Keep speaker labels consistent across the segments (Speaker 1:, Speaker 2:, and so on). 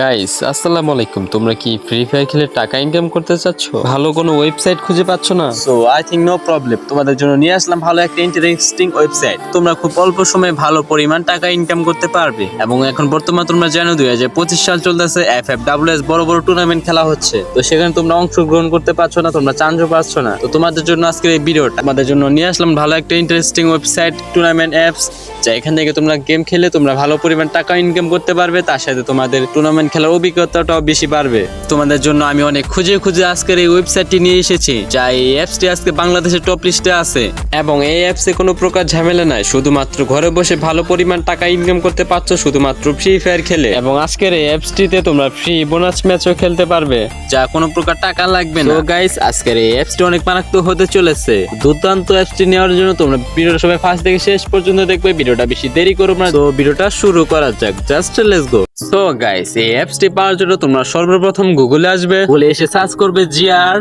Speaker 1: Guys আসসালামু আলাইকুম। তোমরা কি ফ্রি ফায়ার খেলে টাকা ইনকাম করতে চাচ্ছ? ভালো কোনো ওয়েবসাইট খুঁজে পাচ্ছ না?
Speaker 2: So I think no problem তোমাদের জন্য নিয়ে আসলাম ভালো একটা ইন্টারেস্টিং ওয়েবসাইট তোমরা খুব অল্প সময়ে ভালো পরিমাণ টাকা ইনকাম করতে পারবে। এবং এখন বর্তমান তোমরা জানো দুই হাজার পঁচিশ সাল চলতেছে এফ এফ ডাব্লিউ এস বড় বড় টুর্নামেন্ট খেলা হচ্ছে। তো সেখানে তোমরা অংশগ্রহণ করতে পারছ না, তোমরা চান্সও পাচ্ছ না। তো তোমাদের জন্য আজকের এই ভিডিওটা তোমাদের জন্য নিয়ে আসলাম ভালো একটা ইন্টারেস্টিং ওয়েবসাইট টুর্নামেন্ট অ্যাপস যা এখান থেকে তোমরা গেম খেলে তোমরা ভালো পরিমাণ টাকা ইনকাম করতে পারবে। তার সাথে তোমাদের টুর্নামেন্ট খেলার অভিজ্ঞতাটাও বেশি বাড়বে। তোমাদের জন্য আমি অনেক খুঁজে খুঁজে আজকের এই ওয়েবসাইটটি নিয়ে এসেছি যা এই অ্যাপসটি আজকে বাংলাদেশের টপ লিস্টে আছে।
Speaker 1: এবং এই অ্যাপসে কোনো প্রকার ঝামেলা নাই শুধুমাত্র ঘরে বসে ভালো পরিমাণ টাকা ইনকাম করতে পারছ শুধুমাত্র ফ্রি ফায়ার খেলে। এবং আজকের এই অ্যাপসটিতে তোমরা ফ্রি বোনাস ম্যাচও খেলতে পারবে।
Speaker 2: যা কোনো প্রকার টাকা লাগবে না। গাইস আজকের এই অ্যাপসটি অনেক মারাত্মক হতে চলেছে। দুর্দান্ত অ্যাপসটি নেওয়ার জন্য তোমরা ভিডিওটা সবাই ফার্স্ট থেকে শেষ পর্যন্ত দেখবে ভিডিওটা বেশি দেরি করো না। তো ভিডিওটা শুরু করা যাক just let's go so guys এই অ্যাপসটি পাওয়ার জন্য তোমরা সর্বপ্রথম গুগলে আসবে। গুগলে এসে সার্চ করবে জিআর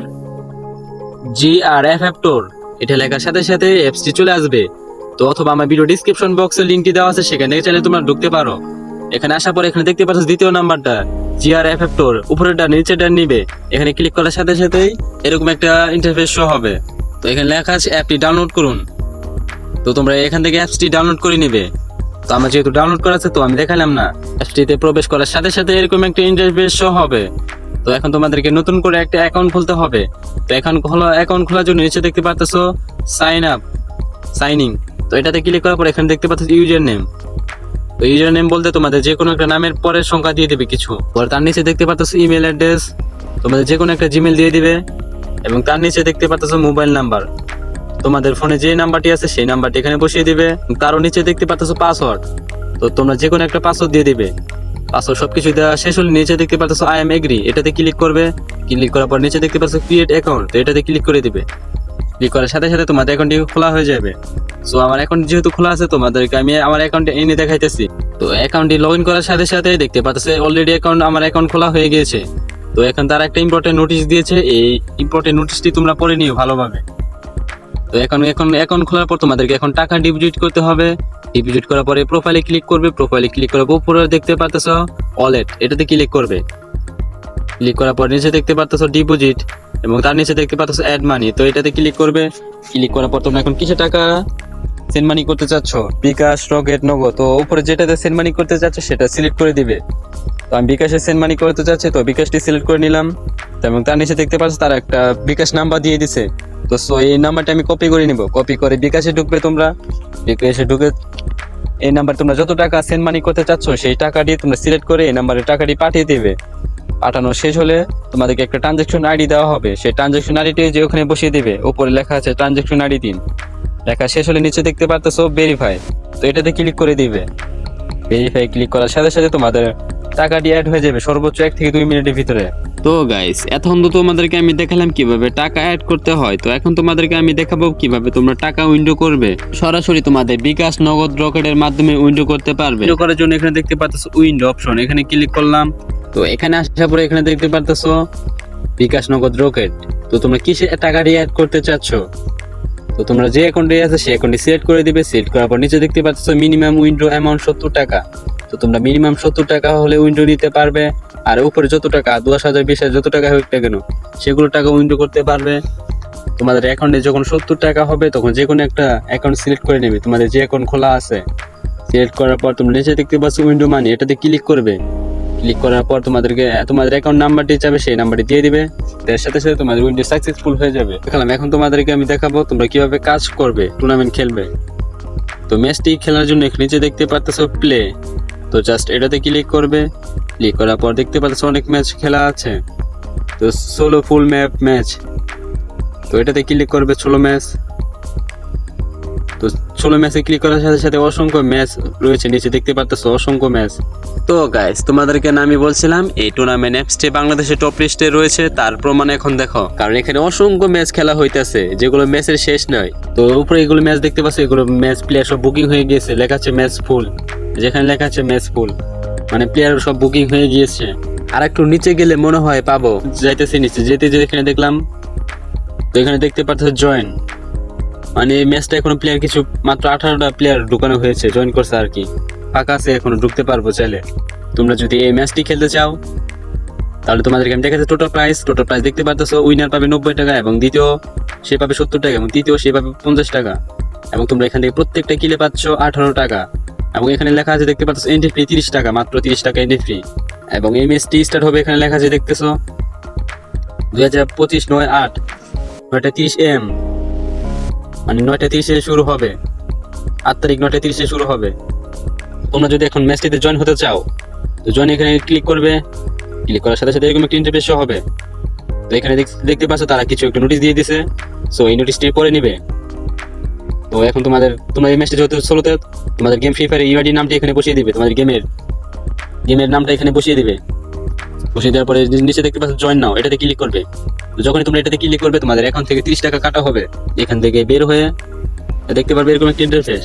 Speaker 2: জিআর এফ এফ টোর এটা লেখার সাথে সাথে অ্যাপসটি চলে আসবে। তো অথবা আমার ভিডিও ডিসক্রিপশন বক্সে লিংকটি দেওয়া আছে, সেখান চাইলে তোমরা ঢুকতে পারো। এখানে আসার পর এখানে দেখতে পাচ্ছ দ্বিতীয় নাম্বারটা, জিআর এফ এফ টোর উপরেরটা নিচেটা নিবে। এখানে ক্লিক করার সাথে সাথেই এরকম একটা ইন্টারফেস শো হবে। তো এখানে লেখা আছে অ্যাপটি ডাউনলোড করুন। তো তোমরা এখান থেকে অ্যাপসটি ডাউনলোড করে নিবে। তো আমার যেহেতু ডাউনলোড করা আছে, তো আমি দেখালাম না। অ্যাপসটিতে প্রবেশ করার সাথে সাথে এরকম একটা ইন্টারফেস শো হবে। তো এখন তোমাদেরকে নতুন করে একটা অ্যাকাউন্ট খুলতে হবে। তো এখন খোলা অ্যাকাউন্ট খোলার জন্য নিচে দেখতে পাচ্ছ সাইন আপ সাইনিং তো এটাতে ক্লিক করার পর এখানে দেখতে পাচ্ছ ইউজার নেম তো ইউজার নেম বলতে তোমাদের যে কোনো একটা নামের পরের সংখ্যা দিয়ে দেবে কিছু। পরে তার নিচে দেখতে পাচ্ছ ইমেল অ্যাড্রেস তোমাদের যে কোনো একটা জিমেল দিয়ে দিবে। এবং তার নিচে দেখতে পাচ্ছ মোবাইল নাম্বার তোমাদের ফোনে যে নাম্বারটি আছে সেই নাম্বারটি এখানে বসিয়ে দিবে তারও নিচে দেখতে পাচ্ছ পাসওয়ার্ড তো তোমরা যে কোনো একটা পাসওয়ার্ড দিয়ে দিবে। পাসওয়ার্ড সবকিছু দেওয়া শেষ হলে নিচে দেখতে পাচ্ছ আই এম এগ্রি এটাতে ক্লিক করবে। ক্লিক করার পর নিচে দেখতে পাচ্ছ ক্রিয়েট অ্যাকাউন্ট তো এটাতে ক্লিক করে দিবে। ক্লিক করার সাথে সাথে তোমাদের অ্যাকাউন্টটি খোলা হয়ে যাবে। সো আমার অ্যাকাউন্ট যেহেতু খোলা আছে, তোমাদেরকে আমি আমার অ্যাকাউন্টে এনে দেখাইতেছি। তো অ্যাকাউন্টটি লগ ইন করার সাথে সাথে দেখতে পাচ্ছ অলরেডি অ্যাকাউন্ট আমার অ্যাকাউন্ট খোলা হয়ে গিয়েছে। তো এখন তারা একটা ইম্পর্টেন্ট নোটিশ দিয়েছে, এই ইম্পর্টেন্ট নোটিশটি তোমরা পড়ে নিও ভালোভাবে। তো এখন এখন অ্যাকাউন্ট খোলার পর তোমাদেরকে এখন টাকা ডিপোজিট করতে হবে। ডিপোজিট করার পরে প্রোফাইলে ক্লিক করবে প্রোফাইলে ক্লিক করার পর উপরে দেখতে পারতেছ ওয়ালেট এটাতে ক্লিক করবে। ক্লিক করার পর নিচে দেখতে পারতেছ ডিপোজিট এবং তার নিচে দেখতে পাচ্ছ অ্যাড মানি তো এটাতে ক্লিক করবে। ক্লিক করার পর তোমরা এখন কিসে টাকা সেন্ড মানি করতে চাচ্ছ? বিকাশ, রকেট, নগদ, তো উপরে যেটাতে সেন্ড মানি করতে চাচ্ছ সেটা সিলেক্ট করে দিবে। তো আমি বিকাশে সেন্ড মানি করতে চাচ্ছি, তো বিকাশটি সিলেক্ট করে নিলাম। তো এবং তার নিচে দেখতে পাচ্ছ তার একটা বিকাশ নাম্বার দিয়ে দিছে। তো সো এই নাম্বারটা আমি কপি করে নিব। কপি করে বিকাশে ঢুকবে তোমরা। বিকাশে ঢুকে এই নাম্বার তোমরা যত টাকা সেন্ড মানি করতে চাচ্ছ, সেই টাকাটি তোমরা সিলেক্ট করে এই নাম্বারে টাকাটি পাঠিয়ে দিবে। পাঠানো শেষ হলে তোমাদেরকে একটা ট্রানজেকশন আইডি দেওয়া হবে। সেই ট্রানজেকশন আইডিটি যে ওখানে বসিয়ে দিবে, উপরে লেখা আছে ট্রানজেকশন আইডি দিন। লেখা শেষ হলে নিচে দেখতে পারতেছো ভেরিফাই তো এটাতে ক্লিক করে দিবে। ভেরিফাই ক্লিক করার সাথে সাথে তোমাদের টাকাটি অ্যাড হয়ে যাবে সর্বোচ্চ এক থেকে দুই মিনিটের ভিতরে। তো গাইস এখন তো তোমাদেরকে আমি দেখালাম কীভাবে টাকা অ্যাড করতে হয়। তো এখন তোমাদেরকে আমি দেখাবো কীভাবে তোমরা টাকা উইন্ডো করবে। সরাসরি তোমাদের বিকাশ নগদ রকেটের মাধ্যমে উইন্ডো করতে পারবে। উইন্ডো করার জন্য এখানে দেখতে পাচ্ছ উইন্ডো অপশন এখানে ক্লিক করলাম। তো এখানে আসার পরে এখানে দেখতে পাচ্ছ বিকাশ নগদ রকেট তো তোমরা কিসে টাকাটি অ্যাড করতে চাচ্ছ? তো তোমরা যে অ্যাকাউন্টে আছে সেই অ্যাকাউন্টে সিলেক্ট করে দিবে। সিলেক্ট করার পর নিচে দেখতে পাচ্ছ মিনিমাম উইন্ডো অ্যামাউন্ট সত্তর টাকা। তো তোমরা মিনিমাম সত্তর টাকা হলে উইন্ডো নিতে পারবে। আর উপরে যত টাকা, দশ হাজার, বিশ হাজার, যত টাকা হোক কেন, সেগুলো টাকা উইন্ডো করতে পারবে। তোমাদের অ্যাকাউন্টে যখন সত্তর টাকা হবে, তখন যে কোনো একটা অ্যাকাউন্ট সিলেক্ট করে নেবে। তোমাদের যে অ্যাকাউন্ট খোলা আছে সিলেক্ট করার পর তোমরা নিচে দেখতে পাচ্ছ উইন্ডো মানি এটাতে ক্লিক করবে। ক্লিক করার পর তোমাদেরকে, তোমাদের অ্যাকাউন্ট নাম্বারটি যাবে, সেই নাম্বারটি দিয়ে দিবে। এর সাথে সাথে তোমাদের উইন্ডো সাকসেসফুল হয়ে যাবে। দেখালাম, এখন তোমাদেরকে আমি দেখাবো তোমরা কীভাবে কাজ করবে টুর্নামেন্ট খেলবে। তো ম্যাচটি খেলার জন্য নিচে দেখতে পাচ্ছ প্লে তো জাস্ট এটাতে ক্লিক করবে। ক্লিক করার পর দেখতে পাচ্ছ অনেক ম্যাচ খেলা আছে। তো ষোলো ফুল ম্যাপ ম্যাচ তো এটাতে ক্লিক করবে ষোলো ম্যাচ তো ষোলো ম্যাচে ক্লিক করার সাথে সাথে অসংখ্য ম্যাচ রয়েছে। নিচে দেখতে পাচ্ছ অসংখ্য ম্যাচ তো গাইস তোমাদেরকে আমি বলছিলাম, এই টুর্নামেন্ট অ্যাপসটি বাংলাদেশের টপ লিস্টে রয়েছে। তার প্রমাণ এখন দেখো। কারণ এখানে অসংখ্য ম্যাচ খেলা হইতেছে, যেগুলো ম্যাচের শেষ নয়। তো উপরে এগুলো ম্যাচ দেখতে পাচ্ছ, এগুলো ম্যাচ প্লেয়ার সব বুকিং হয়ে গিয়েছে লেখা আছে ম্যাচ ফুল যেখানে লেখা আছে ম্যাচ ফুল। মানে প্লেয়ার সব বুকিং হয়ে গিয়েছে। আর একটু নিচে গেলে মনে হয় পাবো। যাইতেছি নিচে। যেতে যেতে এখানে দেখলাম, তো এখানে দেখতে পাচ্ছ জয়েন মানে এই ম্যাচটা এখনও প্লেয়ার কিছু মাত্র আঠারোটা প্লেয়ার ঢুকানো হয়েছে জয়েন করছে আর কি। ফাঁকা আছে, এখনও ঢুকতে পারব চাইলে। তোমরা যদি এই ম্যাচটি খেলতে চাও, তাহলে তোমাদেরকে আমি দেখাচ্ছি টোটাল প্রাইস টোটাল প্রাইস দেখতে পারতেছো উইনার পাবে নব্বই টাকা এবং দ্বিতীয় সে পাবে সত্তর টাকা এবং তৃতীয় সে পাবে পঞ্চাশ টাকা। এবং তোমরা এখান থেকে প্রত্যেকটা কিলে পাচ্ছ আঠারো টাকা। এবং এখানে লেখা আছে, দেখতে পাচ্ছ এন্ট্রি ফ্রি তিরিশ টাকা, মাত্র তিরিশ টাকা এন্ট্রি ফ্রি এবং এই ম্যাচটি স্টার্ট হবে, এখানে লেখা আছে, দেখতেছো, দুই হাজার পঁচিশ নয় আট, নয়টা তিরিশ এম মানে নয়টা তিরিশে শুরু হবে, আট তারিখ নয়টা তিরিশে শুরু হবে। তোমরা যদি এখন ম্যাচটিতে জয়েন হতে চাও, তো জয়েন এখানে ক্লিক করবে ক্লিক করার সাথে সাথে এরকম একটা ইন্টারফেস হবে। তো এখানে দেখ- দেখতে পাচ্ছ, তারা কিছু একটা নোটিশ দিয়ে দিছে। সো এই নোটিশটি পরে নিবে। তো এখন তোমাদের, তোমরা এই ম্যাচটি যেহেতু ষোলোতে তোমাদের গেম ফ্রি ফায়ার ইউআইডি নামটা এখানে বসিয়ে দিবে, তোমাদের গেমের গেমের নামটা এখানে বসিয়ে দিবে। বসিয়ে দেওয়ার পরে নিচে দেখতে পাচ্ছ জয়েন নাও এটাতে ক্লিক করবে। যখনই তোমরা এটাতে ক্লিক করবে, তোমাদের অ্যাকাউন্ট থেকে তিরিশ টাকা কাটা হবে। এখান থেকে বের হয়ে দেখতে পারবে এরকম একটা ইন্টারফেস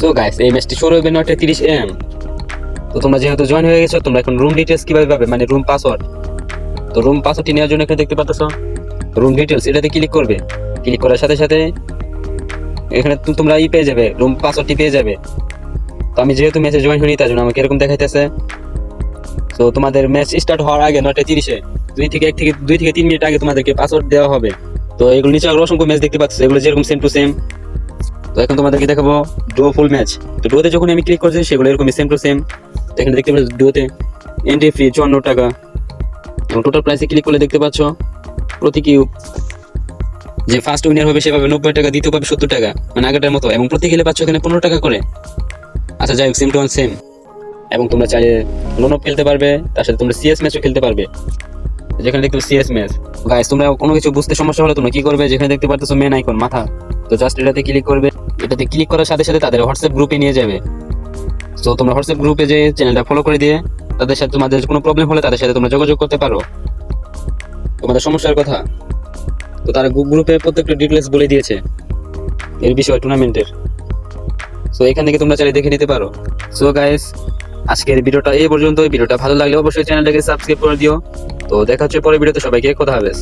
Speaker 2: সো গাইস এই ম্যাচটি শুরু হবে নয়টা তিরিশ এম তো তোমরা যেহেতু জয়েন হয়ে গেছো, তোমরা এখন রুম ডিটেলস কীভাবে পাবে? মানে রুম পাসওয়ার্ড তো রুম পাসওয়ার্ডটি নেওয়ার জন্য এখানে দেখতে পাচ্ছ রুম ডিটেলস এটাতে ক্লিক করবে। ক্লিক করার সাথে সাথে এখানে তোমরা ই পেয়ে যাবে, রুম পাসওয়ার্ডটি পেয়ে যাবে। তো আমি যেহেতু ম্যাচে জয়েন হইনি, তার জন্য আমাকে এরকম দেখাইতেছে। তো তোমাদের ম্যাচ স্টার্ট হওয়ার আগে নয়টা তিরিশে, দুই থেকে এক থেকে দুই থেকে তিন মিনিট আগে তোমাদেরকে পাসওয়ার্ড দেওয়া হবে। তো এগুলো নিচে আরও অসংখ্য ম্যাচ দেখতে পাচ্ছ, এগুলো যেরকম সেম টু সেম তো এখন তোমাদেরকে দেখাবো ডো ফুল ম্যাচ তো ডোতে যখন আমি ক্লিক করছি, সেগুলো এরকম সেম টু সেম এখানে দেখতে পাচ্ছ ডোতে এন্ট্রি ফি চুয়ান্ন টাকা। এবং টোটাল প্রাইসে ক্লিক করলে দেখতে পাচ্ছ প্রতি কিউ যে ফার্স্ট উইনার হবে সে পাবে নব্বই টাকা, দ্বিতীয় পাবে সত্তর টাকা মানে আগেটার মতো। এবং প্রতি গেলে পাচ্ছ এখানে পনেরো টাকা করে। আচ্ছা যাই হোক সেম টু সেম এবং তোমরা চাইলে লোন খেলতে পারবে, তার সাথে তোমরা সিএস ম্যাচও খেলতে পারবে। যেখানে দেখতে সিএস ম্যাচ গাইস তোমরা কোনো কিছু বুঝতে সমস্যা হলে তোমরা কি করবে? যেখানে দেখতে পারতেছো মেন আইকন মাথা। তো জাস্ট এটাতে ক্লিক করবে। এটাতে ক্লিক করার সাথে সাথে তাদের হোয়াটসঅ্যাপ গ্রুপে নিয়ে যাবে। তো তোমরা হোয়াটসঅ্যাপ গ্রুপে যে চ্যানেলটা ফলো করে দিয়ে তাদের সাথে তোমাদের কোনো প্রবলেম হলে তাদের সাথে তোমরা যোগাযোগ করতে পারো। তোমাদের সমস্যার কথা। তো তারা গ্রুপে প্রত্যেকটা ডিটেলস বলে দিয়েছে এর বিষয় টুর্নামেন্টের সো এখান থেকে তোমরা চাইলে দেখে নিতে পারো। সো গাইস আজকের ভিডিওটা এই পর্যন্ত ভিডিওটা ভালো লাগলে অবশ্যই চ্যানেলটাকে সাবস্ক্রাইব করে দিও। তো, দেখা হচ্ছে পরের ভিডিওতে। সবাইকে কথা হবে